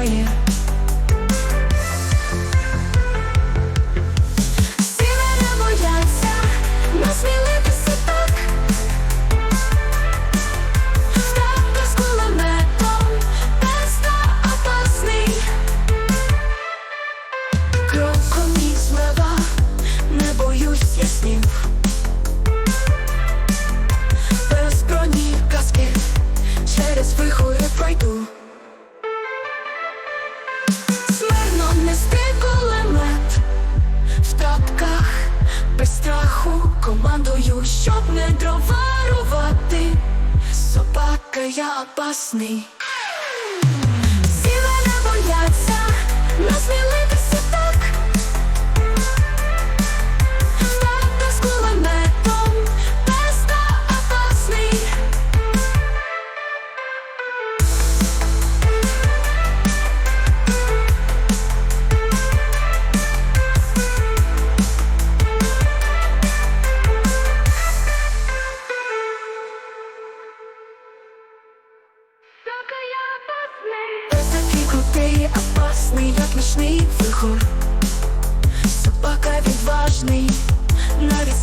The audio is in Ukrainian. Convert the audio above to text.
мої. Не бояться, насмілитися так. Втекти з кулеметом, опасний. Кроком і злива, не боюсь я снів. командую, щоб не дроварувати. Собака, я опасний. Пес такий крутий, опасний, як нічний вихор. Собака відважний, навіть